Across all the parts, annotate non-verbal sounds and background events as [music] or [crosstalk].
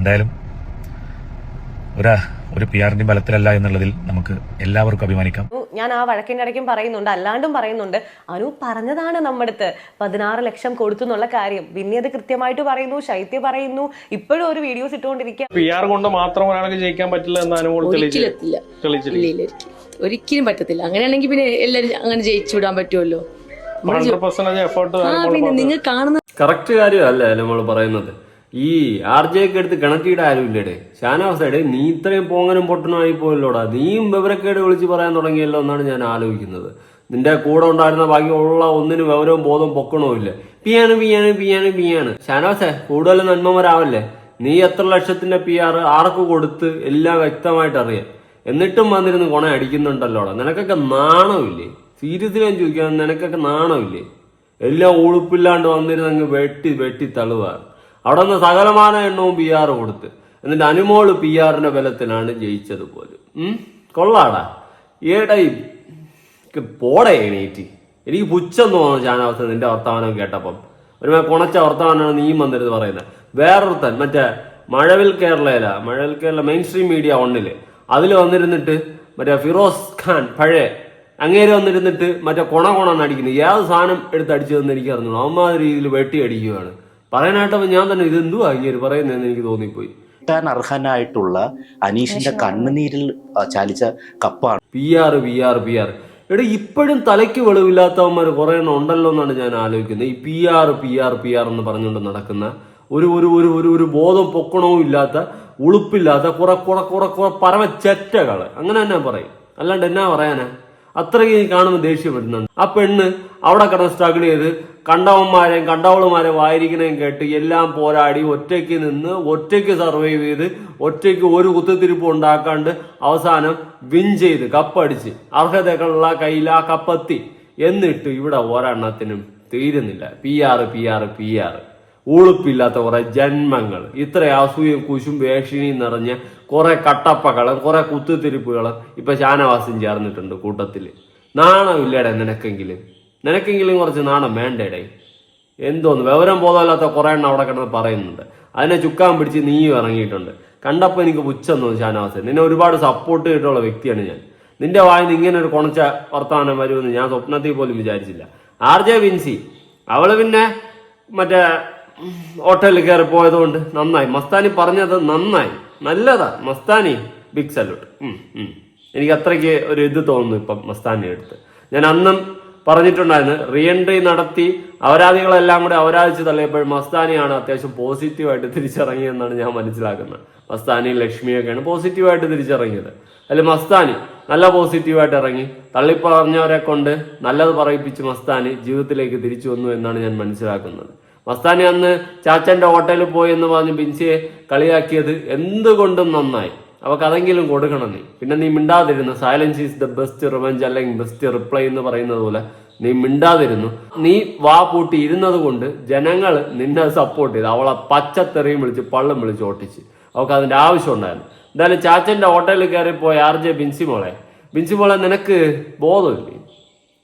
എന്തായാലും ഒരു ഒരു പി ആറിന്റെ ബലത്തിലല്ല എന്നുള്ളതിൽ നമുക്ക് എല്ലാവർക്കും അഭിമാനിക്കാം. ഞാൻ ആ വഴക്കിന്റെ ഇടയ്ക്കും പറയുന്നുണ്ട് അല്ലാണ്ടും പറയുന്നുണ്ട്. അനു പറഞ്ഞതാണ് നമ്മുടെ അടുത്ത് പതിനാറ് ലക്ഷം കൊടുത്തു എന്നുള്ള കാര്യം. പിന്നെ അത് കൃത്യമായിട്ട് പറയുന്നു ശൈത്യ പറയുന്നു. ഇപ്പോഴും ഒരു വീഡിയോസ് ഇട്ടുകൊണ്ടിരിക്കുക പി ആർ കൊണ്ട് മാത്രം ഒരാൾക്ക് ജയിക്കാൻ പറ്റില്ല എന്ന് ഒരിക്കലും തെളിയിച്ചില്ല? പറ്റത്തില്ല. അങ്ങനെയാണെങ്കിൽ പിന്നെ എല്ലാരും അങ്ങനെ ജയിച്ചു വിടാൻ പറ്റുമല്ലോ. പിന്നെ നിങ്ങൾ കാണുന്ന കറക്റ്റ് കാര്യമല്ലേ നമ്മൾ പറയുന്നത്? ഈ ആർ ജെ ഒക്കെ എടുത്ത് കിണറ്റിയുടെ ആരുമില്ലേടെ? ഷാനവാസയുടെ നീ ഇത്രയും പോങ്ങനും പൊട്ടനുമായി പോയല്ലോടാ. നീയും വിവരക്കേട് വിളിച്ച് പറയാൻ തുടങ്ങിയല്ലോ എന്നാണ് ഞാൻ ആലോചിക്കുന്നത്. നിന്റെ കൂടെ ഉണ്ടായിരുന്ന ബാക്കിയുള്ള ഒന്നിനും വിവരവും ബോധവും പൊക്കണവും ഇല്ല പിയാണ് പിയാണ് പിയാണ് പിയാണ് ഷാനവാസേ കൂടുതൽ നന്മമരാവല്ലേ? നീ എത്ര ലക്ഷത്തിന്റെ പി ആർ ആർക്ക് കൊടുത്ത് എല്ലാം വ്യക്തമായിട്ട് അറിയാം. എന്നിട്ടും വന്നിരുന്ന് കൊണ അടിക്കുന്നുണ്ടല്ലോടാ. നിനക്കൊക്കെ നാണമില്ലേ? സീരിയസ്ലി ഞാൻ ചോദിക്കാൻ നിനക്കൊക്കെ നാണമില്ലേ? എല്ലാം ഉളുപ്പില്ലാണ്ട് വന്നിരുന്ന് അങ്ങ് വെട്ടി വെട്ടി തള്ളുവാണ് അവിടെ നിന്ന് സകലമാന എണ്ണവും പി ആർ കൊടുത്ത്. എന്നിട്ട് അനുമോൾ പി ആറിന്റെ ബലത്തിലാണ് ജയിച്ചത് പോലും. കൊള്ളാടാ. ഏടൈ പോടെ എണീറ്റ്. എനിക്ക് പുച്ഛം തോന്നുന്നു ഷാനവാസ നിന്റെ വർത്തമാനം കേട്ടപ്പം. ഒരു കുണച്ച വർത്തമാനമാണ് നീ വന്നിരുന്ന് പറയുന്നത് വേറൊരുത്തൻ മറ്റേ Mazhavil കേരളയില Mazhavil Kerala main stream media ഒന്നിൽ. അതിൽ വന്നിരുന്നിട്ട് മറ്റേ ഫിറോസ് ഖാൻ പഴയ അങ്ങേര് വന്നിരുന്നിട്ട് മറ്റേ കൊണ കൊണന്ന് അടിക്കുന്നു. ഏത് സാധനം എടുത്ത് എനിക്ക് അറിഞ്ഞു അമ്മാതിരി രീതിയിൽ വെട്ടി അടിക്കുകയാണ്. പറയാനായിട്ടപ്പോൾ ഞാൻ തന്നെ ഇത് എന്തുവാ അങ്ങേര് പറയുന്നതെന്ന് എനിക്ക് തോന്നിപ്പോയി. കിട്ടാൻ അർഹനായിട്ടുള്ള അനീഷിന്റെ കണ്ണുനീരിൽ ചാലിച്ച കപ്പാണ്. P R P R P R എടാ ഇപ്പോഴും തലയ്ക്ക് വെളിവില്ലാത്തവന്മാർ കുറെ എണ്ണം ഉണ്ടല്ലോ എന്നാണ് ഞാൻ ആലോചിക്കുന്നത്. ഈ P R P R P R എന്ന് പറഞ്ഞുകൊണ്ട് നടക്കുന്ന ഒരു ഒരു ഒരു ഒരു ഒരു ബോധം പൊക്കണവും ഇല്ലാത്ത ഉളുപ്പില്ലാത്ത കുറെ കുറെ കുറെ കുറെ പരമ ചെറ്റകൾ. അങ്ങനെ തന്നെ പറയും. അല്ലാണ്ട് എന്നാ പറയാനാ? അത്രയ്ക്ക് ഈ കാണുമ്പോൾ ദേഷ്യം വരുന്നുണ്ട്. ആ പെണ്ണ് അവിടെ കിടന്ന് സ്ട്രഗിൾ ചെയ്ത് കണ്ടവന്മാരെയും കണ്ടവളുമാരെ വായിരിക്കണേയും കേട്ട് എല്ലാം പോരാടി ഒറ്റയ്ക്ക് നിന്ന് ഒറ്റയ്ക്ക് സർവൈവ് ചെയ്ത് ഒറ്റയ്ക്ക് ഒരു കുത്തിത്തിരിപ്പ് ഉണ്ടാക്കാണ്ട് അവസാനം വിൻ ചെയ്ത് കപ്പടിച്ച്. അർഹതകളുള്ള കയ്യിൽ ആ കപ്പത്തി. എന്നിട്ട് ഇവിടെ ഒരെണ്ണത്തിനും തീരുന്നില്ല. P R P R P R ഉളുപ്പില്ലാത്ത കുറെ ജന്മങ്ങൾ. ഇത്ര അസൂയും കുശും വേഷിണിയും നിറഞ്ഞ കുറെ കട്ടപ്പകളും കുറെ കുത്തിത്തിരിപ്പുകളും ഇപ്പൊ ഷാനവാസും ചേർന്നിട്ടുണ്ട് കൂട്ടത്തിൽ നാണമില്ലേടെ നിനക്കെങ്കിലും? നിനക്കെങ്കിലും കുറച്ച് നാണം വേണ്ടേടേ? എന്തോന്ന്? വിവരം ബോധമില്ലാത്ത കുറെ എണ്ണം അവിടെ കിടന്ന് പറയുന്നുണ്ട്. അതിനെ ചുക്കാൻ പിടിച്ച് നീയും ഇറങ്ങിയിട്ടുണ്ട്. കണ്ടപ്പോൾ എനിക്ക് പുച്ഛം തോന്നി ഷാനവാസ്. നിന്നെ ഒരുപാട് സപ്പോർട്ട് ചെയ്തിട്ടുള്ള വ്യക്തിയാണ് ഞാൻ. നിന്റെ വായിന്ന് ഇങ്ങനെ ഒരു കുണച്ച വർത്തമാനം വരുമെന്ന് ഞാൻ സ്വപ്നത്തിൽ പോലും വിചാരിച്ചില്ല. ആർ ജെ വിൻസി അവൾ പിന്നെ മറ്റേ ഹോട്ടലിൽ കയറി പോയതുകൊണ്ട് നന്നായി. മസ്താനി പറഞ്ഞത് നന്നായി. നല്ലതാ. മസ്താനി ബിഗ് സല്യൂട്ട് എനിക്ക് അത്രയ്ക്ക് ഒരു ഇത് തോന്നുന്നു ഇപ്പം മസ്താനി എടുത്ത് ഞാൻ അന്നും പറഞ്ഞിട്ടുണ്ടായിരുന്നു റീ എൻട്രി നടത്തി അവരാധികളെല്ലാം കൂടെ അപരാധിച്ച് തള്ളിയപ്പോൾ മസ്താനിയാണ് അത്യാവശ്യം പോസിറ്റീവായിട്ട് തിരിച്ചിറങ്ങിയെന്നാണ് ഞാൻ മനസ്സിലാക്കുന്നത്. മസ്താനി ലക്ഷ്മിയൊക്കെയാണ് പോസിറ്റീവായിട്ട് തിരിച്ചിറങ്ങിയത്. അതിൽ മസ്താനി നല്ല പോസിറ്റീവായിട്ട് ഇറങ്ങി. തള്ളിപ്പറഞ്ഞവരെ കൊണ്ട് നല്ലത് പറയിപ്പിച്ച് മസ്താനി ജീവിതത്തിലേക്ക് തിരിച്ചു വന്നു എന്നാണ് ഞാൻ മനസ്സിലാക്കുന്നത്. മസ്താനി അന്ന് ചാച്ചന്റെ ഹോട്ടലിൽ പോയി എന്ന് പറഞ്ഞ് ബിൻസിയെ കളിയാക്കിയത് എന്തുകൊണ്ടും നന്നായി. അവക്ക് അതെങ്കിലും കൊടുക്കണം നീ. പിന്നെ നീ മിണ്ടാതിരുന്നു. Silence is the best revenge അല്ലെങ്കിൽ ബെസ്റ്റ് റിപ്ലൈ എന്ന് പറയുന്നത് പോലെ നീ മിണ്ടാതിരുന്നു. നീ വാ പൂട്ടി ഇരുന്നത് കൊണ്ട് ജനങ്ങൾ നിന്നെ സപ്പോർട്ട് ചെയ്ത് അവളെ പച്ചത്തെറിയും വിളിച്ച് പള്ളം വിളിച്ച് ഓട്ടിച്ച്. അവൾക്ക് അതിന്റെ ആവശ്യം ഉണ്ടായിരുന്നു. എന്തായാലും ചാച്ചന്റെ ഹോട്ടലിൽ കയറി പോയ ആർ ജെ ബിൻസി മോളെ നിനക്ക് ബോധമില്ലേ?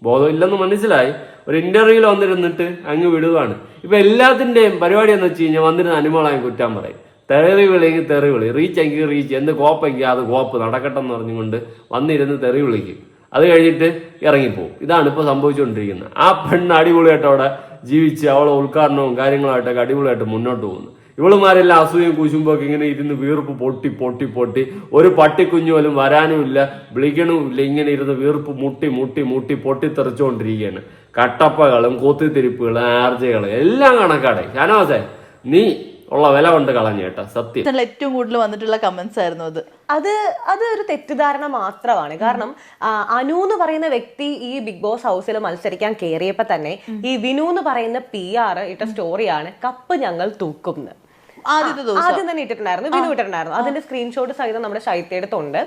ബോധമില്ലെന്ന് മനസ്സിലായി. ഒരു ഇന്റർവ്യൂവിൽ വന്നിരുന്നിട്ട് അങ്ങ് വിടുകയാണ് ഇപ്പൊ എല്ലാത്തിന്റെയും പരിപാടി എന്ന് വെച്ച് കഴിഞ്ഞാൽ വന്നിരുന്ന അനുമോളായി കുറ്റാൻ പറയും. തെറി വിളിയെങ്കിൽ തെറി വിളി റീച്ച് എങ്കിൽ റീച്ച് എന്ത് കോപ്പെങ്കിൽ അത് കോപ്പ് നടക്കട്ടെ എന്ന് പറഞ്ഞുകൊണ്ട് വന്നിരുന്ന് തെറി വിളിക്കും. അത് കഴിഞ്ഞിട്ട് ഇറങ്ങിപ്പോവും. ഇതാണ് ഇപ്പൊ സംഭവിച്ചുകൊണ്ടിരിക്കുന്നത്. ആ പെണ്ണ് അടിപൊളിയായിട്ട് അവിടെ ജീവിച്ച് അവളെ ഉദ്ഘാടനവും കാര്യങ്ങളായിട്ടൊക്കെ അടിപൊളിയായിട്ട് മുന്നോട്ട് പോകുന്നു. ഇവളുമാരെല്ലാം അസൂയം കൂശുമ്പോൾ ഇങ്ങനെ ഇരുന്ന് വീർപ്പ് പൊട്ടി പൊട്ടി പൊട്ടി. ഒരു പട്ടിക്കുഞ്ഞു പോലും വരാനും ഇല്ല വിളിക്കണവും ഇല്ല ഇങ്ങനെ ഇരുന്ന് വീർപ്പ് മുട്ടി മുട്ടി മുട്ടി പൊട്ടിത്തെറിച്ചുകൊണ്ടിരിക്കുകയാണ്. കട്ടപ്പകളും കൂത്തിത്തിരിപ്പുകളും ആർജകളും എല്ലാം കണക്കാടെ. ഷാനവാസേ നീ ഉള്ള വില കൊണ്ട് കളഞ്ഞു കേട്ടോ സത്യം. ഏറ്റവും കൂടുതൽ വന്നിട്ടുള്ള കമന്റ്സ് ആയിരുന്നു അത്. അത് അത് ഒരു തെറ്റിദ്ധാരണ മാത്രമാണ്. കാരണം അനു എന്ന് പറയുന്ന വ്യക്തി ഈ ബിഗ് ബോസ് ഹൗസിൽ മത്സരിക്കാൻ കയറിയപ്പോ തന്നെ ഈ വിനു എന്ന് പറയുന്ന പി ആർ ഇട്ട സ്റ്റോറിയാണ് കപ്പ് ഞങ്ങൾ തൂക്കും എന്ന്. ആദ്യത്തെ ദിവസം. ആദ്യം തന്നെ ഇട്ടിട്ടുണ്ടായിരുന്നു. വിനു ഇട്ടിട്ടുണ്ടായിരുന്നു. അതിന്റെ സ്ക്രീൻഷോട്ട് സഹിതം നമ്മുടെ ശൈത്യടുത്തുണ്ട്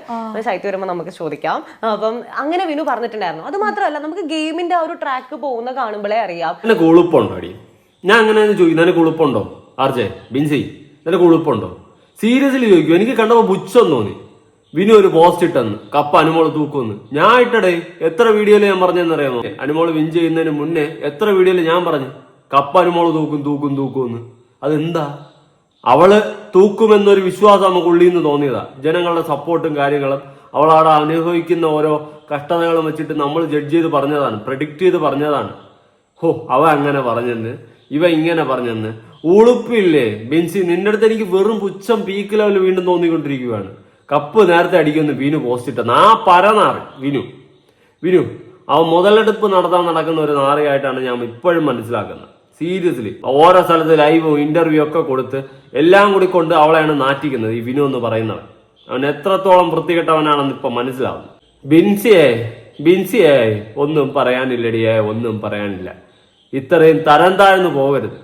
ശൈത്യ വരുമ്പോൾ നമുക്ക് ചോദിക്കാം. അപ്പം അങ്ങനെ വിനു പറഞ്ഞിട്ടുണ്ടായിരുന്നു. അത് മാത്രമല്ല നമുക്ക് ഗെയിമിന്റെ ആ ഒരു ട്രാക്ക് പോകുന്ന കാണുമ്പോഴേ അറിയാം. കുളിപ്പുണ്ടോ ഞാൻ അങ്ങനെ ചോദിക്കും. നിനക്ക് ഉളുപ്പുണ്ടോ ആർജെ ബിൻസി നിനക്ക് കുളിപ്പുണ്ടോ? സീരിയസ്ലി ചോദിക്കും. എനിക്ക് കണ്ടപ്പോൾ പുച്ഛം തോന്നി. വിനു ഒരു പോസ്റ്റ് ഇട്ടെന്ന്. കപ്പ അനുമോൾ തൂക്കുമെന്ന്. ഞാൻ ഇട്ടടേ എത്ര വീഡിയോയിൽ ഞാൻ പറഞ്ഞെന്നറിയാമോ അനുമോൾ വിൻ ചെയ്യുന്നതിന് മുന്നേ എത്ര വീഡിയോയിൽ ഞാൻ പറഞ്ഞു കപ്പ അനുമോൾ തൂക്കും തൂക്കും തൂക്കും എന്ന് അതെന്താ? അവൾ തൂക്കുമെന്നൊരു വിശ്വാസം നമുക്ക് ഉള്ളിൽ നിന്ന് തോന്നിയതാ. ജനങ്ങളുടെ സപ്പോർട്ടും കാര്യങ്ങളും അവൾ അവിടെ അനുഭവിക്കുന്ന ഓരോ കഷ്ടതകളും വെച്ചിട്ട് നമ്മൾ ജഡ്ജ് ചെയ്ത് പറഞ്ഞതാണ് പ്രഡിക്റ്റ് ചെയ്ത് പറഞ്ഞതാണ്. ഹോ അവ അങ്ങനെ പറഞ്ഞെന്ന് ഇവ ഇങ്ങനെ പറഞ്ഞെന്ന്. ഉളുപ്പില്ലേ? ബിൻസി നിന്റെ അടുത്ത് എനിക്ക് വെറും പുച്ഛം പീക്ക് ലെവൽ വീണ്ടും തോന്നിക്കൊണ്ടിരിക്കുകയാണ്. കപ്പ് നേരത്തെ അടിക്കുന്നു വിനു പോസ്റ്റ് ഇട്ടെന്ന് ആ പരനാറ് വിനു. വിനു അവ മുതലെടുപ്പ് നടത്താൻ നടക്കുന്ന ഒരു നാറിയായിട്ടാണ് ഞാൻ ഇപ്പോഴും മനസ്സിലാക്കുന്നത്. സീരിയസ്ലി. ഓരോ സ്ഥലത്ത് ലൈവും ഇന്റർവ്യൂ ഒക്കെ കൊടുത്ത് എല്ലാം കൂടി കൊണ്ട് അവളെയാണ് നാറ്റിക്കുന്നത് ഈ വിനു എന്ന് പറയുന്നവൻ. അവൻ എത്രത്തോളം വൃത്തികെട്ടവനാണെന്ന് ഇപ്പൊ മനസ്സിലാവും. ബിൻസിയെ ബിൻസിയെ ഒന്നും പറയാനില്ലടിയെ ഒന്നും പറയാനില്ല. ഇത്രയും തരം താഴ്ന്നു പോകരുത്.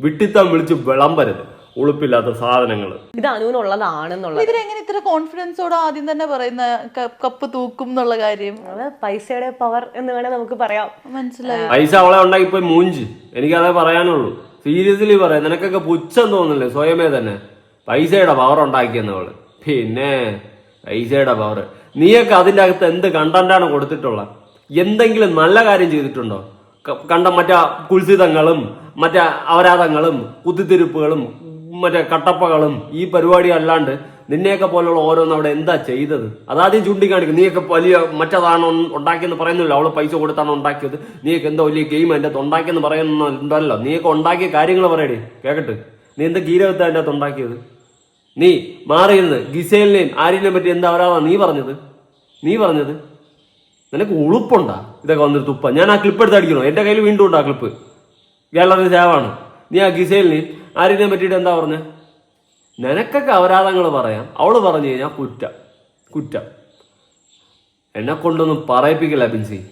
വിട്ടിത്തം വിളിച്ച് വിളമ്പരുത്. ഉളുപ്പില്ലാത്ത സാധനങ്ങൾ ഇത് അനുവിനുള്ളതാണെന്നുള്ളത്. ഇവരെങ്ങനെ ഇത്ര കോൺഫിഡൻസോടെ ആദ്യം തന്നെ പറയുന്ന കപ്പ് തൂക്കും എന്നുള്ള കാര്യം? അത് പൈസയുടെ പവർ എന്ന് വേണേ നമുക്ക് പറയാം. മനസ്സിലായി. പൈസ അവളെ ഉണ്ടാക്കി പോയി മൂഞ്ച്. എനിക്കതേ പറയാനുള്ളൂ. സീരിയസ്ലി പറയാം. നിനക്കൊക്കെ പുച്ഛം തോന്നില്ലേ സ്വയമേ തന്നെ? പൈസയുടെ പവർ ഉണ്ടാക്കിയെന്നവൾ പിന്നെ പൈസയുടെ പവർ നീയൊക്കെ അതിന്റെ അകത്ത് എന്ത് കണ്ടന്റാണ് കൊടുത്തിട്ടുള്ള എന്തെങ്കിലും നല്ല കാര്യം ചെയ്തിട്ടുണ്ടോ? കണ്ട മറ്റേ കുൽസിതങ്ങളും മറ്റേ അപരാധങ്ങളും കുത്തിത്തിരിപ്പുകളും മറ്റേ കട്ടപ്പകളും ഈ പരിപാടി അല്ലാണ്ട് നിന്നെയൊക്കെ പോലുള്ള ഓരോന്ന് അവിടെ എന്താ ചെയ്തത്? അതാദ്യം ചൂണ്ടിക്കാണിക്കും. നീയൊക്കെ വലിയ മറ്റതാണ് ഉണ്ടാക്കിയെന്ന് പറയുന്നില്ല. അവൾ പൈസ കൊടുത്താണ് ഉണ്ടാക്കിയത്? നീയൊക്കെ എന്തോ വലിയ ഗെയിം അതിന്റെ അകത്ത് ഉണ്ടാക്കിയെന്ന് പറയുന്നുണ്ടല്ലോ നീയൊക്കെ ഉണ്ടാക്കിയ കാര്യങ്ങൾ പറയടി. കേക്കട്ടെ. നീ എന്താ ഗീരവത്ത അതിന്റെ അകത്ത് ഉണ്ടാക്കിയത്? നീ മാറിയിരുന്ന്. ഗിസേലിനെയും ആര്യനെയും പറ്റി എന്താ അവരാവാ നീ പറഞ്ഞത്? നീ പറഞ്ഞത്? നിനക്ക് ഉളുപ്പുണ്ടാ? ഇതൊക്കെ വന്നിട്ട് തുപ്പ. ഞാൻ ആ ക്ലിപ്പ് എടുത്ത് അടിക്കണോ? എന്റെ കയ്യിൽ വീണ്ടും ഉണ്ട് ആ ക്ലിപ്പ് ഗാലറി സേവാണ്. നീ ആ ഗിസേലിനെയും ആര്യനെയും പറ്റിയിട്ട് എന്താ പറഞ്ഞ? നിനക്കൊക്കെ അപരാധങ്ങൾ പറയാം. അവൾ പറഞ്ഞു കഴിഞ്ഞാൽ കുറ്റം. കുറ്റം. എന്നെ കൊണ്ടൊന്നും പറയിപ്പിക്കില്ല ബിൻസി.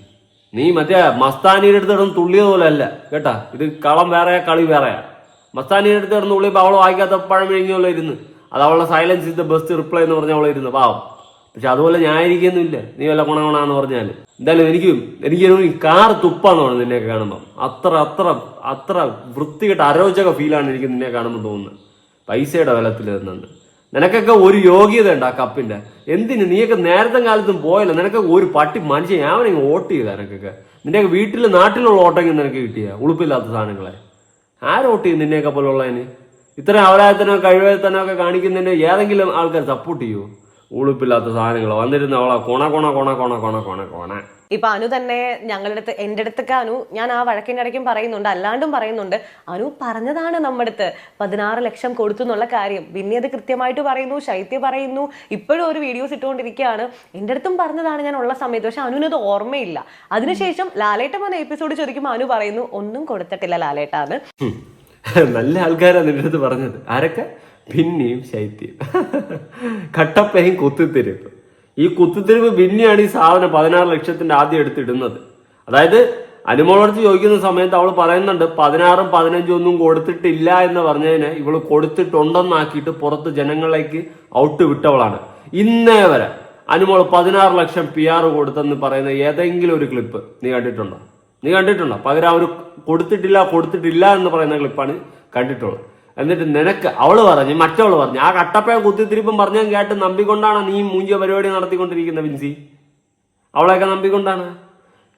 നീ മറ്റേ മസ്താനിയുടെ അടുത്ത് കിടന്ന് തുള്ളിയത് പോലെ അല്ല കേട്ടാ? ഇത് കളം വേറെയാ കളി വേറെയാ. മസ്താനിയുടെ അടുത്ത് കിടന്ന് തുള്ളിയപ്പോൾ അവൾ വായിക്കാത്ത പഴം വിഴുങ്ങിയ പോലെ ഇരുന്ന്. അത് അവളുടെ സൈലൻസ് ദ ബെസ്റ്റ് റിപ്ലൈ എന്ന് പറഞ്ഞ അവളിരുന്ന് പാവം. പക്ഷെ അതുപോലെ ന്യായീകരിക്കുന്നില്ല നീ വല്ല കുണകുണാന്ന് പറഞ്ഞാൽ എന്തായാലും എനിക്ക് എനിക്ക് കാർ തുപ്പാന്ന് തോന്നുന്നു നിന്നെ കാണുമ്പോൾ അത്ര അത്ര അത്ര വൃത്തികെട്ട അരോചക ഫീലാണ് എനിക്ക് നിന്നെ കാണുമ്പോൾ തോന്നുന്നത്. പൈസയുടെ ബലത്തിൽ നിന്നുണ്ട്. നിനക്കൊക്കെ ഒരു യോഗ്യത ഉണ്ട് ആ കപ്പിന്റെ. എന്തിന്? നീയൊക്കെ നേരത്തെ കാലത്തും പോയല്ലോ. നിനക്ക് ഒരു പട്ടി മനുഷ്യൻ ഞാൻ വോട്ട് ചെയ്ത നിനക്കൊക്കെ. നിന്റെ വീട്ടിൽ നാട്ടിലുള്ള ഓട്ടെങ്കിൽ നിനക്ക് കിട്ടിയ? ഉളുപ്പില്ലാത്ത സാധനങ്ങളെ. ആര് വോട്ട് ചെയ്യും നിന്നെയൊക്കെ പോലുള്ളതിന്? ഇത്രയും അവരായത്തനോ കഴിവേത്തനോ ഒക്കെ കാണിക്കുന്നതിന് ഏതെങ്കിലും ആൾക്കാർ സപ്പോർട്ട് ചെയ്യുമോ ഉളുപ്പില്ലാത്ത സാധനങ്ങൾ വന്നിരുന്ന അവളെ കൊണ കൊണ കൊണ കൊണ കൊണ കൊണ കൊണ. ഇപ്പൊ അനു തന്നെ ഞങ്ങളുടെ അടുത്ത് എന്റെ അടുത്തൊക്കെ അനു ഞാൻ ആ വഴക്കിന്റെ ഇടയ്ക്കും പറയുന്നുണ്ട് അല്ലാണ്ടും പറയുന്നുണ്ട്. അനു പറഞ്ഞതാണ് നമ്മുടെ അടുത്ത് പതിനാറ് ലക്ഷം കൊടുത്തു എന്നുള്ള കാര്യം. പിന്നെ അത് കൃത്യമായിട്ട് പറയുന്നു ശൈത്യ പറയുന്നു ഇപ്പോഴും ഒരു വീഡിയോസ് ഇട്ടുകൊണ്ടിരിക്കുകയാണ്. എന്റെ അടുത്തും പറഞ്ഞതാണ് ഞാൻ ഉള്ള സമയത്ത് പക്ഷെ അനുവിനത് ഓർമ്മയില്ല. അതിനുശേഷം ലാലേട്ടൻ വന്ന എപ്പിസോഡ് ചോദിക്കുമ്പോൾ അനു പറയുന്നു ഒന്നും കൊടുത്തിട്ടില്ല ലാലേട്ടാന്ന്. നല്ല ആൾക്കാരാണ് നിന്റെ അടുത്ത് പറഞ്ഞത്. ആരൊക്കെ? ഭിന്നിയും ശൈത്യം. കട്ടപ്പനയും കുത്തിത്തിരിപ്പ്. ഈ കുത്തിത്തിരിപ്പ് പിന്നെയാണ് ഈ സാധനം പതിനാറ് ലക്ഷത്തിന്റെ ആദ്യം എടുത്തിടുന്നത്. അതായത് അനുമോളടുത്ത് ചോദിക്കുന്ന സമയത്ത് അവൾ പറയുന്നുണ്ട് പതിനാറും പതിനഞ്ചും ഒന്നും കൊടുത്തിട്ടില്ല എന്ന് പറഞ്ഞതിന് ഇവൾ കൊടുത്തിട്ടുണ്ടെന്നാക്കിയിട്ട് പുറത്ത് ജനങ്ങളിലേക്ക് ഔട്ട് വിട്ടവളാണ്. ഇന്നേ വരെ അനുമോൾ പതിനാറ് ലക്ഷം പി ആർ കൊടുത്തെന്ന് പറയുന്ന ഏതെങ്കിലും ഒരു ക്ലിപ്പ് നീ കണ്ടിട്ടുണ്ടോ? നീ കണ്ടിട്ടുണ്ടോ? പകരം അവർ കൊടുത്തിട്ടില്ല കൊടുത്തിട്ടില്ല എന്ന് പറയുന്ന ക്ലിപ്പാണ് കണ്ടിട്ടുള്ളത്. എന്നിട്ട് നിനക്ക് അവൾ പറഞ്ഞു മറ്റവൾ പറഞ്ഞു. ആ കട്ടപ്പയം കുത്തിത്തിരിപ്പും പറഞ്ഞാൽ കേട്ട് നമ്പിക്കൊണ്ടാണ് നീ മൂഞ്ചിയ പരിപാടി നടത്തിക്കൊണ്ടിരിക്കുന്ന വിൻസി. അവളെയൊക്കെ നമ്പിക്കൊണ്ടാണ്.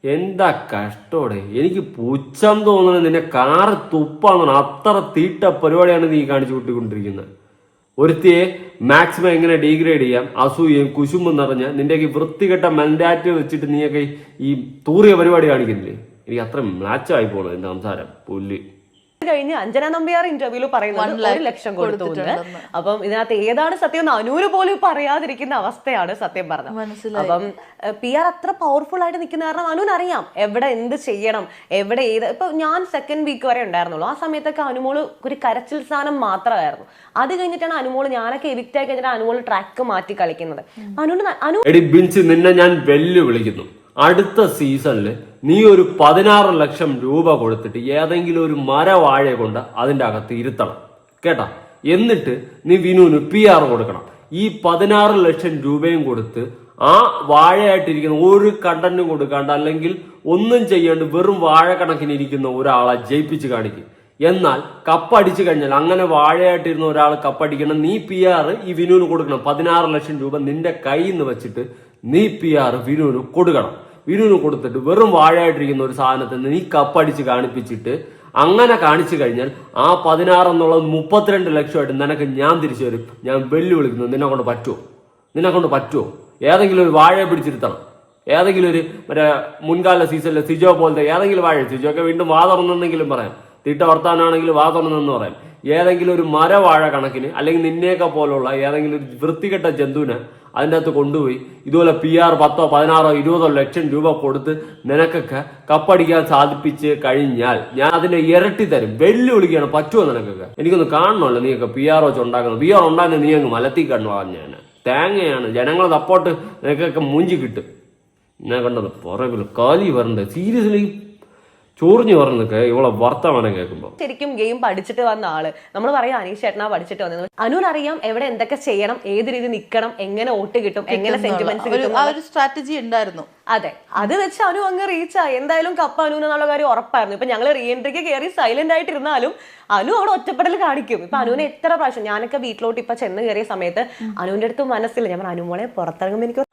എന്താ കഷ്ടോടെ. എനിക്ക് പുച്ഛം തോന്നുന്നത് നിന്നെ കാറ് തുപ്പാന്ന് അത്ര തീട്ട പരിപാടിയാണ് നീ കാണിച്ചു കൂട്ടിക്കൊണ്ടിരിക്കുന്നത് ഒരുത്തിയെ മാക്സിമം എങ്ങനെ ഡീഗ്രേഡ് ചെയ്യാം അസൂയയും കുശുമ്പും നിറഞ്ഞ നിന്റെ ഈ വൃത്തികെട്ട മെൻഡാറ്റ് വെച്ചിട്ട് നീയൊക്കെ ഈ തൂറിയ പരിപാടി കാണിക്കുന്നില്ലേ? എനിക്ക് അത്ര മാച്ചായി പോണു എന്റെ സംസാരം. പുല്ല്. കഴിഞ്ഞ് അഞ്ജന നമ്പ്യാർ ഇന്റർവ്യൂൽ പറയുന്നത് ഒരു ലക്ഷം കൊടുത്തു അപ്പം ഇതിനകത്ത് ഏതാണ് സത്യം എന്ന് അനൂര് പോലും ഇപ്പൊ അറിയാതിരിക്കുന്ന അവസ്ഥയാണ് സത്യം പറഞ്ഞത്. അപ്പം പി ആർ അത്ര പവർഫുൾ ആയിട്ട് നിൽക്കുന്ന കാരണം അനുവിന് അറിയാം. എവിടെ എന്ത് ചെയ്യണം എവിടെ ഏത്. ഇപ്പൊ ഞാൻ സെക്കൻഡ് വീക്ക് വരെ ഉണ്ടായിരുന്നുള്ളൂ. ആ സമയത്തൊക്കെ അനുമോൾ ഒരു കരച്ചിൽ സ്ഥാനം മാത്രമായിരുന്നു. അത് കഴിഞ്ഞിട്ടാണ് അനുമോൾ ഞാനൊക്കെ എവിക്റ്റ് ആയി കഴിഞ്ഞിട്ട് അനുമോൾ ട്രാക്ക് മാറ്റി കളിക്കുന്നത്. അനുവിന് അനു നിന്നെ ഞാൻ വെല്ലുവിളിക്കുന്നു. അടുത്ത സീസണിൽ നീ ഒരു പതിനാറ് ലക്ഷം രൂപ കൊടുത്തിട്ട് ഏതെങ്കിലും ഒരു മരവാഴ കൊണ്ട് അതിന്റെ അകത്ത് ഇരുത്തണം. കേട്ടാ? എന്നിട്ട് നീ വിനുവിന് പി ആർ കൊടുക്കണം. ഈ പതിനാറ് ലക്ഷം രൂപയും കൊടുത്ത് ആ വാഴയായിട്ടിരിക്കുന്ന ഒരു കണ്ടന്റും കൊടുക്കാണ്ട് അല്ലെങ്കിൽ ഒന്നും ചെയ്യാണ്ട് വെറും വാഴ കണക്കിന് ഇരിക്കുന്ന ഒരാളെ ജയിപ്പിച്ച് കാണിക്കും. എന്നാൽ കപ്പടിച്ചു കഴിഞ്ഞാൽ അങ്ങനെ വാഴയായിട്ടിരുന്ന ഒരാൾ കപ്പടിക്കണം. നീ പി ആർ ഈ വിനുവിന് കൊടുക്കണം. പതിനാറ് ലക്ഷം രൂപ നിന്റെ കയ്യിൽ നിന്ന് വെച്ചിട്ട് നീ പി ആർ വിനുവിന് കൊടുക്കണം. വിനുവിന് കൊടുത്തിട്ട് വെറും വാഴയായിട്ടിരിക്കുന്ന ഒരു സാധനത്തിൽ നിന്ന് നീ കപ്പടിച്ച് കാണിപ്പിച്ചിട്ട് അങ്ങനെ കാണിച്ചു കഴിഞ്ഞാൽ ആ പതിനാറ് എന്നുള്ളത് മുപ്പത്തിരണ്ട് ലക്ഷമായിട്ട് നിനക്ക് ഞാൻ തിരിച്ചു വരും ഞാൻ വെല്ലുവിളിക്കുന്നു. നിന്നെ കൊണ്ട് പറ്റുമോ നിന്നെ കൊണ്ട് പറ്റുമോ ഏതെങ്കിലും ഒരു വാഴ പിടിച്ചിരുത്തണം. ഏതെങ്കിലും ഒരു മറ്റേ മുൻകാല സീസണിലെ സിജോ പോലത്തെ ഏതെങ്കിലും വാഴ സിജോ ഒക്കെ വീണ്ടും വാ പറയാം. തീട്ട വർത്താനാണെങ്കിൽ വാ തുറന്നെന്ന് പറയാം. ഏതെങ്കിലും ഒരു മരവാഴ കണക്കിന് അല്ലെങ്കിൽ നിന്നെയൊക്കെ പോലുള്ള ഏതെങ്കിലും ഒരു വൃത്തികെട്ട ജന്തുവിനെ അതിന്റെ അകത്ത് കൊണ്ടുപോയി ഇതുപോലെ പി ആർ പത്തോ പതിനാറോ ഇരുപതോ ലക്ഷം രൂപ കൊടുത്ത് നിനക്കൊക്കെ കപ്പടിക്കാൻ സാധിപ്പിച്ച് കഴിഞ്ഞാൽ ഞാൻ അതിനെ ഇരട്ടി തരും. വെല്ലുവിളിക്കുകയാണ് പറ്റുമോ നിനക്കൊക്കെ? എനിക്കൊന്ന് കാണണമല്ലോ നീയൊക്കെ പി ആർ വെച്ച് ഉണ്ടാക്കുന്നത്. പി ആർ ഉണ്ടാകുന്ന നീ അങ്ങ് മലത്തി കണ്ണു ഞാൻ തേങ്ങയാണ് ജനങ്ങളെ സപ്പോർട്ട് നിനക്കൊക്കെ മൂഞ്ചി കിട്ടും. ഞാൻ കണ്ടത്? പുറകിൽ കാലി വരണ്ടേ. സീരിയസ്ലി ചൊറിഞ്ഞു പറഞ്ഞൊക്കെ ഇവളെ വർത്തമാനം കേൾക്കുമ്പോൾ ശരിക്കും ഗെയിം പഠിച്ചിട്ട് വന്ന ആൾ. നമ്മൾ പറയാം അനീഷ് ചേട്ടനാ പഠിച്ചിട്ട് വന്നത് അനുവിന് അറിയാം എവിടെ എന്തൊക്കെ ചെയ്യണം ഏത് രീതി നിൽക്കണം എങ്ങനെ വോട്ട് കിട്ടും എങ്ങനെ സെന്റിമെന്റ്സ് കിട്ടും ആ ഒരു സ്ട്രാറ്റജി ഉണ്ടായിരുന്നു. അതെ. അത് വെച്ച് അനു അങ്ങ് റീച്ച് ആയി. എന്തായാലും കപ്പ അനു എന്നുള്ള കാര്യം ഉറപ്പായിരുന്നു. ഇപ്പൊ ഞങ്ങൾ റീ എൻട്രിക്ക് കയറി സൈലന്റ് ആയിട്ടിരുന്നാലും അനു അവിടെ ഒറ്റപ്പെടൽ കാണിക്കും. ഇപ്പൊ അനുവിനെ എത്ര പ്രാവശ്യം ഞാനൊക്കെ വീട്ടിലോട്ട് ഇപ്പൊ ചെന്ന് കയറിയ സമയത്ത് അനുവിന്റെ അടുത്ത് മനസ്സില്ല. ഞാൻ പറഞ്ഞു, അനുമോളെ പുറത്തിറങ്ങുമ്പോൾ എനിക്ക്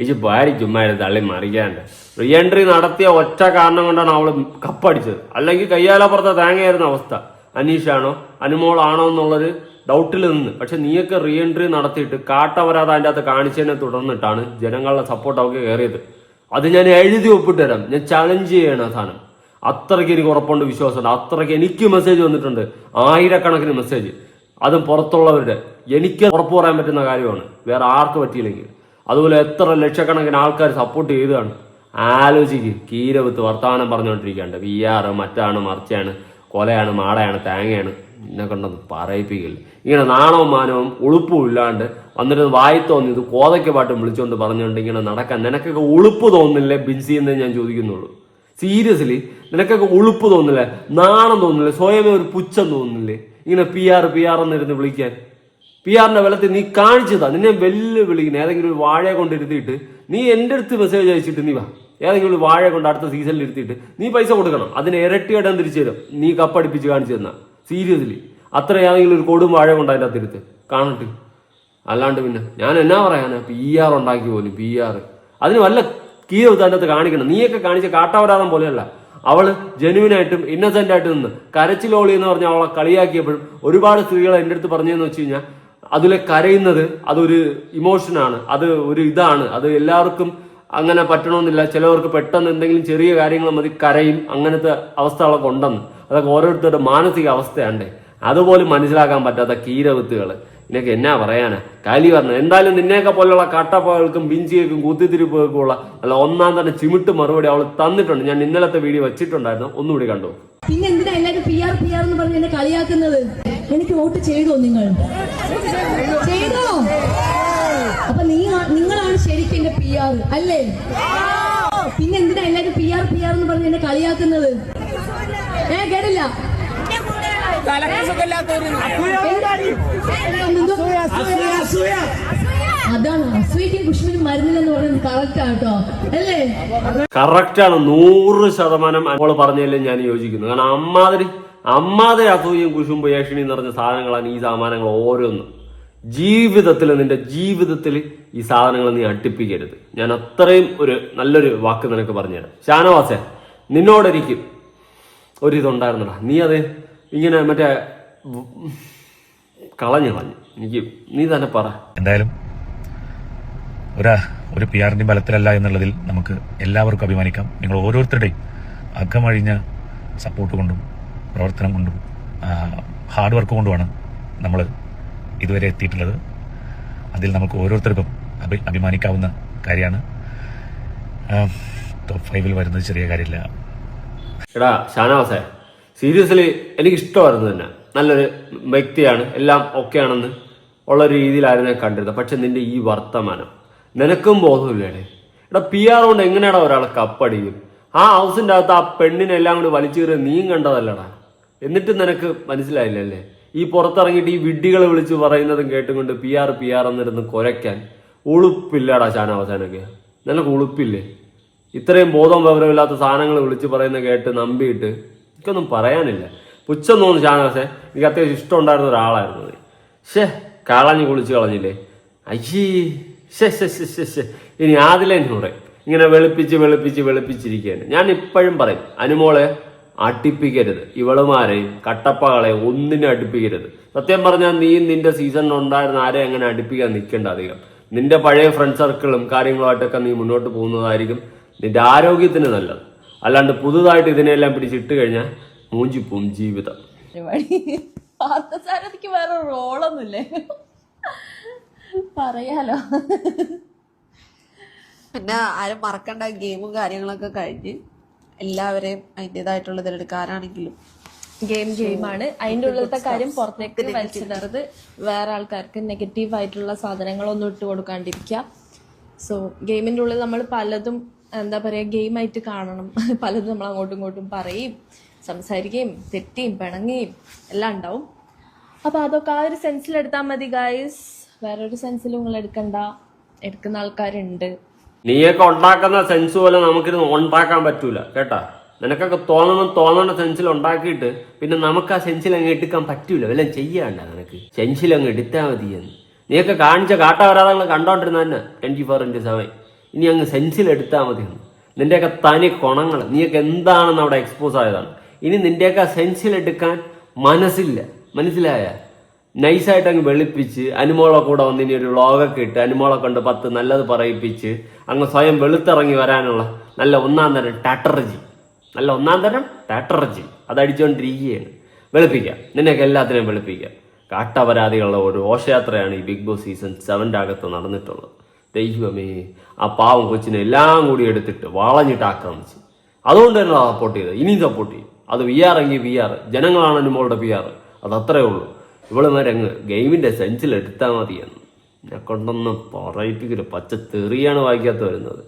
ഇച്ച് ഭാര്യ ചുമ്മാ ഇരുന്ന് തള്ളി മറിക്കാണ്ട്. റീ എൻട്രി നടത്തിയ ഒറ്റ കാരണം കൊണ്ടാണ് അവൾ കപ്പടിച്ചത്. അല്ലെങ്കിൽ കയ്യാലപ്പുറത്തെ തേങ്ങയായിരുന്ന അവസ്ഥ. അനീഷാണോ? അനുമോളാണോ എന്നുള്ളൊരു ഡൗട്ടിൽ നിന്ന്. പക്ഷെ നീയൊക്കെ റീ എൻട്രി നടത്തിയിട്ട് കാട്ടവരാതെ അതിന്റെ അകത്ത് കാണിച്ചതിനെ തുടർന്നിട്ടാണ് ജനങ്ങളുടെ സപ്പോർട്ട് അവർക്ക് കയറിയത്. അത് ഞാൻ എഴുതി ഒപ്പിട്ട് തരാം. ഞാൻ ചലഞ്ച് ചെയ്യണം സാധനം. അത്രയ്ക്ക് എനിക്ക് ഉറപ്പുണ്ട് വിശ്വാസമുണ്ട്. അത്രയ്ക്ക് എനിക്ക് മെസ്സേജ് വന്നിട്ടുണ്ട്. ആയിരക്കണക്കിന് മെസ്സേജ് അതും പുറത്തുള്ളവരുടെ. എനിക്ക് ഉറപ്പ് പറയാൻ പറ്റുന്ന കാര്യമാണ്. വേറെ ആർക്ക് പറ്റിയില്ലെങ്കിൽ അതുപോലെ എത്ര ലക്ഷക്കണക്കിന് ആൾക്കാർ സപ്പോർട്ട് ചെയ്തതാണ്. ആലോചിക്ക് കീരവത്ത് വർത്തമാനം പറഞ്ഞുകൊണ്ടിരിക്കുകയാണ്. വി ആർ മറ്റാണ് മറിച്ചാണ് കൊലയാണ് മാടയാണ് തേങ്ങയാണ് എന്നെ കൊണ്ടൊന്ന് പറയിപ്പിക്കില്ല ഇങ്ങനെ നാണവും മാനവും ഉളുപ്പും ഇല്ലാണ്ട് വന്നിട്ട് വായി തോന്നിയത് കോതയ്ക്ക് പാട്ടും വിളിച്ചുകൊണ്ട് പറഞ്ഞുകൊണ്ട് ഇങ്ങനെ നടക്കാൻ. നിനക്കൊക്കെ ഉളുപ്പ് തോന്നില്ലേ ബിൻസി എന്നേ ഞാൻ ചോദിക്കുന്നുള്ളൂ. സീരിയസ്ലി നിനക്കൊക്കെ ഉളുപ്പ് തോന്നില്ലേ നാണം തോന്നില്ലേ സ്വയമേ ഒരു പുച്ഛം തോന്നില്ലേ ഇങ്ങനെ പി ആർ പി ആർ എന്നിരുന്ന് വിളിക്കാൻ. പി ആറിന്റെ ബലത്തിൽ നീ കാണിച്ചതാ. നിന്നെ വെല്ലുവിളിക്കുന്ന. ഏതെങ്കിലും ഒരു വാഴയെ കൊണ്ട് ഇരുത്തിയിട്ട് നീ എന്റെ അടുത്ത് മെസ്സേജ് അയച്ചിട്ട് നീ വാ. ഏതെങ്കിലും ഒരു വാഴയെ കൊണ്ട് അടുത്ത സീസണിൽ ഇരുത്തിയിട്ട് നീ പൈസ കൊടുക്കണം. അതിന് ഇരട്ടിയായിട്ട് തിരിച്ചു തരും നീ കപ്പടിപ്പിച്ച് കാണിച്ചു തന്ന. സീരിയസ്ലി അത്ര ഏതെങ്കിലും ഒരു കൊടും വാഴ കൊണ്ട് അതിന്റെ അകത്ത് ഇരുത്ത്. കാണട്ട്. അല്ലാണ്ട് പിന്നെ ഞാൻ എന്നാ പറയാനാ പി ആർ ഉണ്ടാക്കി പോലും. പി ആർ അതിന് വല്ല കീരവ് അതിന്റെ അകത്ത് കാണിക്കണം. നീയൊക്കെ കാണിച്ച കാട്ടാവരാതം പോലെയല്ല. അവൾ ജെനുവിനായിട്ടും ഇന്നസെന്റ് ആയിട്ടും നിന്ന് കരച്ചിലോളി എന്ന് പറഞ്ഞ അവളെ കളിയാക്കിയപ്പോഴും ഒരുപാട് സ്ത്രീകൾ എന്റെ അടുത്ത് പറഞ്ഞതെന്ന് വെച്ച് കഴിഞ്ഞാൽ അതിലെ കരയുന്നത് അതൊരു ഇമോഷനാണ് അത് ഒരു ഇതാണ്. അത് എല്ലാവർക്കും അങ്ങനെ പറ്റണമെന്നില്ല. ചിലവർക്ക് പെട്ടെന്ന് എന്തെങ്കിലും ചെറിയ കാര്യങ്ങൾ മതി കരയും അങ്ങനത്തെ അവസ്ഥകളൊക്കെ ഉണ്ടെന്ന്. അതൊക്കെ ഓരോരുത്തരുടെ മാനസിക അവസ്ഥയാണ്ടേ. അതുപോലും മനസ്സിലാക്കാൻ പറ്റാത്ത കീരവിത്തുകൾ നിനക്ക് എന്നാ പറയാനാ? കാലി പറഞ്ഞു എന്തായാലും നിന്നെയൊക്കെ പോലുള്ള കട്ടപ്പകൾക്കും ബിഞ്ചിയേക്കും കുത്തിത്തിരിപ്പുകൾക്കും ഉള്ള അല്ല ഒന്നാം തന്നെ ചിമിട്ട് മറുപടി അവൾ തന്നിട്ടുണ്ട്. ഞാൻ ഇന്നലത്തെ വീഡിയോ വെച്ചിട്ടുണ്ടായിരുന്നു. ഒന്നുകൂടി കണ്ടു പിന്നെ എന്തിനാ എല്ലാരും പി ആർ പി ആർ എന്ന് പറഞ്ഞ് എന്നെ കളിയാക്കുന്നത്? എനിക്ക് വോട്ട് ചെയ്തോ നിങ്ങൾ? ചെയ്തോ? അപ്പൊ നിങ്ങളാണ് ശരിക്കും എന്റെ പി ആർ അല്ലേ? പിന്നെ എന്തിനാ എല്ലാരും പി ആർ പി ആർ എന്ന് പറഞ്ഞ് എന്നെ കളിയാക്കുന്നത്? ഏ കേട്ടില്ല? എന്തോ? അതാണ് അസൂയക്കും കുഷ്മിനും മരുന്നില്ലെന്ന് പറയുന്നത് കറക്റ്റ് ആട്ടോ അല്ലേ? കറക്റ്റാണ് നൂറ് ശതമാനം അവൾ പറഞ്ഞല്ലേ ഞാൻ യോജിക്കുന്നു. കാരണം അമ്മാതിരി അമ്മാതിരി അസൂയും കുശുമ്പ് ഏഷണി എന്ന് പറഞ്ഞ സാധനങ്ങളാണ് ഈ സാമാനങ്ങൾ ഓരോന്നും. ജീവിതത്തിൽ നിന്റെ ജീവിതത്തിൽ ഈ സാധനങ്ങൾ നീ അട്ടിപ്പിക്കരുത്. ഞാൻ അത്രയും ഒരു നല്ലൊരു വാക്ക് നിനക്ക് പറഞ്ഞുതരാം. ഷാനവാസെ നിന്നോടൊരിക്കും ഒരിതുണ്ടായിരുന്നടാ. നീ അത് ഇങ്ങനെ മറ്റേ കളഞ്ഞു കളഞ്ഞു എനിക്ക് നീ തന്നെ പറ. എന്തായാലും ഒരു ഒരു പി ആറിന്റെ ബലത്തിലല്ല എന്നുള്ളതിൽ നമുക്ക് എല്ലാവർക്കും അഭിമാനിക്കാം. നിങ്ങൾ ഓരോരുത്തരുടെയും അകമഴിഞ്ഞ സപ്പോർട്ട് കൊണ്ടും പ്രവർത്തനം കൊണ്ടും ഹാർഡ് വർക്ക് കൊണ്ടുമാണ് നമ്മൾ ഇതുവരെ എത്തിയിട്ടുള്ളത്. അതിൽ നമുക്ക് ഓരോരുത്തർക്കും അഭി അഭിമാനിക്കാവുന്ന കാര്യമാണ്. ടോപ്പ് ഫൈവിൽ വരുന്നത് ചെറിയ കാര്യമില്ല. എടാ ഷാനവാസേ സീരിയസ്ലി എനിക്ക് ഇഷ്ടമായിരുന്നു തന്നെ. നല്ലൊരു വ്യക്തിയാണ് എല്ലാം ഓക്കെ ആണെന്ന് ഉള്ള രീതിയിലായിരുന്നു ഞാൻ കണ്ടിരുന്നത്. പക്ഷെ നിന്റെ ഈ വർത്തമാനം നിനക്കും ബോധമില്ലേടേ? എടാ പി ആർ കൊണ്ട് എങ്ങനെയാടാ ഒരാളെ കപ്പടിക്കും? ആ ഹൗസിന്റെ അകത്ത് ആ പെണ്ണിനെ എല്ലാം കൂടി വലിച്ചു കയറി നീ കണ്ടതല്ലടാ. എന്നിട്ട് നിനക്ക് മനസ്സിലായില്ലല്ലേ? ഈ പുറത്തിറങ്ങിയിട്ട് ഈ വിഡ്ഢികളെ വിളിച്ച് പറയുന്നതും കേട്ടുകൊണ്ട് പി ആർ പി ആർ എന്നിരുന്ന് കുരയ്ക്കാൻ ഉളുപ്പില്ലടാ അവസാനൊക്കെ നിനക്ക് ഉളുപ്പില്ലേ? ഇത്രയും ബോധം വിവരമില്ലാത്ത സാധനങ്ങൾ വിളിച്ച് പറയുന്ന കേട്ട് നമ്പിയിട്ട് എനിക്കൊന്നും പറയാനില്ല. പുച്ഛം തോന്നുന്നു ഷാനവാസെ എനിക്ക് അത്യാവശ്യം ഇഷ്ടം ഉണ്ടായിരുന്ന ഒരാളായിരുന്നു ഷേ കളഞ്ഞ് കുളിച്ച് കളഞ്ഞില്ലേ? അയ്യേ ഷേ ഷേ ഷേ ഷേ ഷേ ഇനി ആദിലെ എന്നോടെ ഇങ്ങനെ വെളുപ്പിച്ച് വെളുപ്പിച്ച് വെളുപ്പിച്ചിരിക്കുകയാണ്. ഞാൻ ഇപ്പോഴും പറയും അനുമോളെ അടുപ്പിക്കരുത്. ഇവളുമാരെയും കട്ടപ്പകളെയും ഒന്നിനും അടുപ്പിക്കരുത്. സത്യം പറഞ്ഞാൽ നീ നിന്റെ സീസണിൽ ഉണ്ടായിരുന്ന ആരെയും അങ്ങനെ അടുപ്പിക്കാൻ നിൽക്കേണ്ട അധികം. നിന്റെ പഴയ ഫ്രണ്ട് സർക്കിളും കാര്യങ്ങളുമായിട്ടൊക്കെ നീ മുന്നോട്ട് പോകുന്നതായിരിക്കും നിന്റെ ആരോഗ്യത്തിന് നല്ലത്. അല്ലാണ്ട് പുതുതായിട്ട് ഇതിനെല്ലാം പിടിച്ചിട്ട് കഴിഞ്ഞാൽ മൂഞ്ചിപ്പോവും ജീവിതം. പാർത്ഥസാരഥിക്ക് വേറെ റോളൊന്നുമില്ലേ? പറയാലോ. പിന്നെ ആരും മറക്കണ്ട ഗെയിമും കാര്യങ്ങളൊക്കെ കഴിഞ്ഞ്. എല്ലാവരെയും അതിന്റെതായിട്ടുള്ള ഇതിലെടുക്കാനാണെങ്കിലും ഗെയിം ഗെയിമാണ്. അതിന്റെ ഉള്ളിലത്തെ കാര്യം പുറത്തേക്ക് വലിച്ചിടരുത് വേറെ ആൾക്കാർക്ക് നെഗറ്റീവ് ആയിട്ടുള്ള സാധനങ്ങളൊന്നും ഇട്ട് കൊടുക്കാണ്ടിരിക്കുക. സോ ഗെയിമിന്റെ ഉള്ളിൽ നമ്മൾ പലതും എന്താ പറയുക ഗെയിമായിട്ട് കാണണം. [laughs] പലതും നമ്മൾ അങ്ങോട്ടും ഇങ്ങോട്ടും പറയും സംസാരിക്കുകയും തെറ്റിയും പിണങ്ങുകയും എല്ലാം ഉണ്ടാവും. അപ്പോൾ അതൊക്കെ ആ ഒരു സെൻസിൽ എടുത്താൽ മതി ഗായ്സ് വേറൊരു സെൻസിൽ നിങ്ങൾ എടുക്കണ്ട. എടുക്കുന്ന ആൾക്കാരുണ്ട്. നീയൊക്കെ ഉണ്ടാക്കുന്ന സെൻസ് പോലെ നമുക്കിത് ഉണ്ടാക്കാൻ പറ്റൂല കേട്ടാ? നിനക്കൊക്കെ തോന്നണം തോന്നണ സെൻസിൽ ഉണ്ടാക്കിയിട്ട് പിന്നെ നമുക്ക് ആ സെൻസിൽ അങ്ങ് എടുക്കാൻ പറ്റൂല. വല്ലതും ചെയ്യാണ്ട നിനക്ക്? സെൻസിൽ അങ്ങ് എടുത്താൽ മതി എന്ന് നീയൊക്കെ കാണിച്ച കാട്ടാവരാതങ്ങൾ കണ്ടോണ്ടിരുന്ന തന്നെ ട്വന്റി ഫോർ ഇന്റു സെവൻ ഇനി അങ്ങ് സെൻസിൽ എടുത്താൽ മതി നിന്റെയൊക്കെ തനി കുണങ്ങൾ നീയൊക്കെ എന്താണെന്ന് അവിടെ എക്സ്പോസ് ആയതാണ്. ഇനി നിന്റെയൊക്കെ സെൻസിൽ എടുക്കാൻ മനസ്സില്ല. മനസ്സിലായ? നൈസായിട്ട് അങ്ങ് വെളുപ്പിച്ച് അനുമോളെ കൂടെ വന്ന് ഇനി ഒരു വ്ളോഗൊക്കെ ഇട്ട് അനുമോളെ കൊണ്ട് പത്ത് നല്ലത് പറയിപ്പിച്ച് അങ്ങ് സ്വയം വെളുത്തിറങ്ങി വരാനുള്ള നല്ല ഒന്നാം തരം ടാറ്റർജി. നല്ല ഒന്നാം തരം ടാറ്റർജി. അടിച്ചുകൊണ്ടിരിക്കുകയാണ് വെളുപ്പിക്കാം. നിന്നെയൊക്കെ എല്ലാത്തിനെയും വെളുപ്പിക്കാം. കാട്ടപരാധികളുടെ ഒരു ഘോഷയാത്രയാണ് ഈ ബിഗ് ബോസ് സീസൺ സെവന്റെ അകത്ത് നടന്നിട്ടുള്ളത്. ദൈവമേ ആ പാവം കൊച്ചിനെ എല്ലാം കൂടി എടുത്തിട്ട് വളഞ്ഞിട്ട് ആക്രമിച്ച്. അതുകൊണ്ട് തന്നെ സപ്പോർട്ട് ചെയ്തത്. ഇനിയും സപ്പോർട്ട് ചെയ്യും. അത് വി ആർ എങ്കിൽ വി ആർ ജനങ്ങളാണ് അനുമോളുടെ പി ആർ അത് അത്രേ ഉള്ളൂ. ഇവളുമാരങ്ങ് ഗെയിമിന്റെ സെൻസിൽ എടുത്താൽ മതിയെന്ന് എന്നെ. കൊണ്ടൊന്നും പറയിപ്പിക്കില്ല പച്ച തെറിയാണ് വായിക്കാത്ത വരുന്നത്.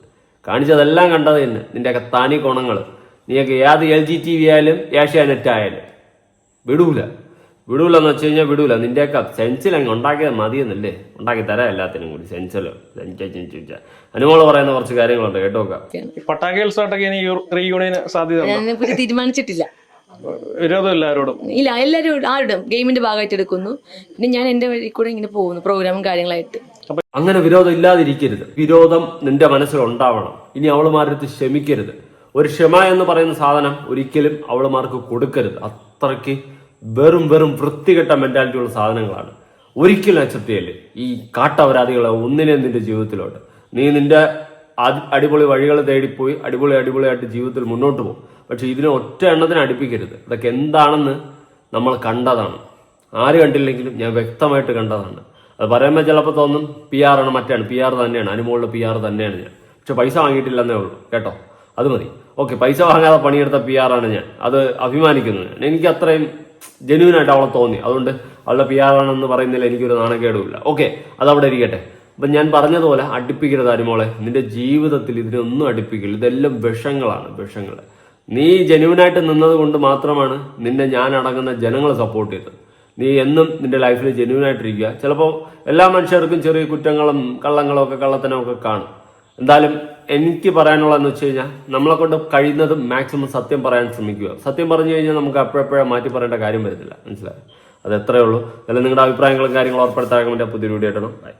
കാണിച്ചതെല്ലാം കണ്ടത് തന്നെ നിന്റെയൊക്കെ താനി ഗുണങ്ങൾ നീയൊക്കെ ഏത് എൽ ജി ടി വി ആയാലും ഏഷ്യാനെറ്റ് ആയാലും. വിടൂല. വിടൂല എന്ന് വെച്ച് കഴിഞ്ഞാൽ വിടൂല. നിന്റെയൊക്കെ സെൻസിൽ അങ്ങ് ഉണ്ടാക്കിയത് മതിയെന്നല്ലേ? ഉണ്ടാക്കി തരാം എല്ലാത്തിനും കൂടി. സെൻസിലോ അനുമോൾ പറയുന്ന കുറച്ച് കാര്യങ്ങളുണ്ട്. കേട്ടോക്കാം. റീയൂണിയന് സാധ്യത തീരുമാനിച്ചിട്ടില്ല. എല്ലാവരോടും ഇല്ല എല്ലാവരും ആരുടെ ഗെയിമിന്റെ ഭാഗമായിട്ട് എടുക്കുന്നു. പിന്നെ ഞാൻ എന്റെ വഴി കൂടെ ഇങ്ങനെ പോകുന്നു പ്രോഗ്രാമും കാര്യങ്ങളായിട്ട്. അങ്ങനെ വിരോധം ഇല്ലാതിരിക്കരുത്. വിരോധം നിന്റെ മനസ്സിൽ ഉണ്ടാവണം. ഇനി അവളുമാരടുത്ത് ക്ഷമിക്കരുത്. ഒരു ക്ഷമ എന്ന് പറയുന്ന സാധനം ഒരിക്കലും അവളുമാർക്ക് കൊടുക്കരുത്. അത്രയ്ക്ക് വെറും വെറും വൃത്തികെട്ട മെന്റാലിറ്റി ഉള്ള സാധനങ്ങളാണ്. ഒരിക്കലും അക്സെപ്റ്റ് ചെയ്യല്ലേ? ഈ കാട്ടപരാധികളെ ഒന്നിനെ നിന്റെ ജീവിതത്തിലോട്ട്. നീ നിന്റെ അടി- അടിപൊളി വഴികൾ തേടിപ്പോയി അടിപൊളി അടിപൊളിയായിട്ട് ജീവിതത്തിൽ മുന്നോട്ട് പോകും. പക്ഷെ ഇതിനെ ഒറ്റ എണ്ണത്തിന് അടുപ്പിക്കരുത്. ഇതൊക്കെ എന്താണെന്ന് നമ്മൾ കണ്ടതാണ്. ആര് കണ്ടില്ലെങ്കിലും ഞാൻ വ്യക്തമായിട്ട് കണ്ടതാണ്. അത് പറയുമ്പോൾ ചിലപ്പോൾ തോന്നും പി ആർ ആണ് മറ്റാണ് പി ആർ തന്നെയാണ്. അനുമോളുടെ പി ആർ തന്നെയാണ് ഞാൻ. പക്ഷെ പൈസ വാങ്ങിയിട്ടില്ലെന്നേ ഉള്ളൂ. കേട്ടോ? അത് മതി. ഓക്കെ പൈസ വാങ്ങാതെ പണിയെടുത്ത പി ആർ ആണ് ഞാൻ. അത് അഭിമാനിക്കുന്നു ഞാൻ. എനിക്ക് അത്രയും ജെന്യൂൻ ആയിട്ട് അവളെ തോന്നി. അതുകൊണ്ട് അവളുടെ പി ആർ ആണെന്ന് പറയുന്നതിൽ എനിക്കൊരു നാണക്കേടുമില്ല. ഓക്കെ അതവിടെ ഇരിക്കട്ടെ. അപ്പം ഞാൻ പറഞ്ഞതുപോലെ അടുപ്പിക്കരുത് അരുമോളെ നിന്റെ ജീവിതത്തിൽ ഇതിനൊന്നും അടുപ്പിക്കില്ല ഇതെല്ലാം വിഷങ്ങളാണ് വിഷങ്ങൾ നീ ജെന്യൂനായിട്ട് നിന്നത് കൊണ്ട് മാത്രമാണ് നിന്നെ ഞാൻ അടങ്ങുന്ന ജനങ്ങൾ സപ്പോർട്ട് ചെയ്തത്. നീ എന്നും നിന്റെ ലൈഫിൽ ജെന്യൂനായിട്ടിരിക്കുക ചിലപ്പോൾ എല്ലാ മനുഷ്യർക്കും ചെറിയ കുറ്റങ്ങളും കള്ളങ്ങളും ഒക്കെ കള്ളത്തനവും ഒക്കെ കാണും. എന്തായാലും എനിക്ക് പറയാനുള്ളതെന്ന് വെച്ച് കഴിഞ്ഞാൽ നമ്മളെ കൊണ്ട് കഴിയുന്നതും മാക്സിമം സത്യം പറയാൻ ശ്രമിക്കുക. സത്യം പറഞ്ഞു കഴിഞ്ഞാൽ നമുക്ക് അപ്പോഴപ്പോഴേ മാറ്റി പറയേണ്ട കാര്യം വരുന്നില്ല. മനസ്സിലായി? അത് എത്രയേ ഉള്ളൂ. അല്ലെങ്കിൽ നിങ്ങളുടെ അഭിപ്രായങ്ങളും കാര്യങ്ങളും ഉറപ്പെടുത്താൻ വേണ്ടി പുതിയ വീഡിയോ ഇടണം. ബൈ